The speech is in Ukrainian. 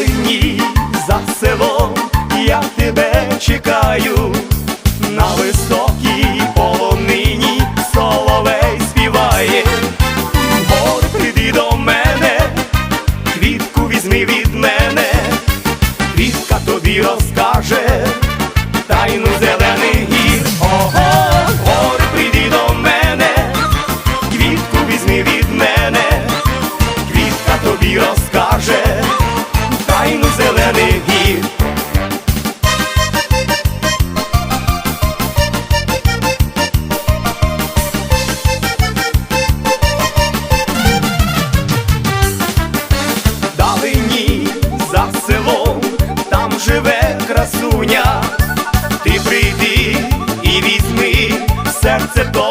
далині за селом я тебе чекаю, на високій полонині соловей співає, гор, прийди до мене, квітку візьми від мене, квітка тобі розкаже, тайну зелений гір. Ого, гори прийди до мене, квітку візьми від мене, квітка тобі розкаже. Україні. Далині за селом там живе красуня, ти прийди і візьми серце то.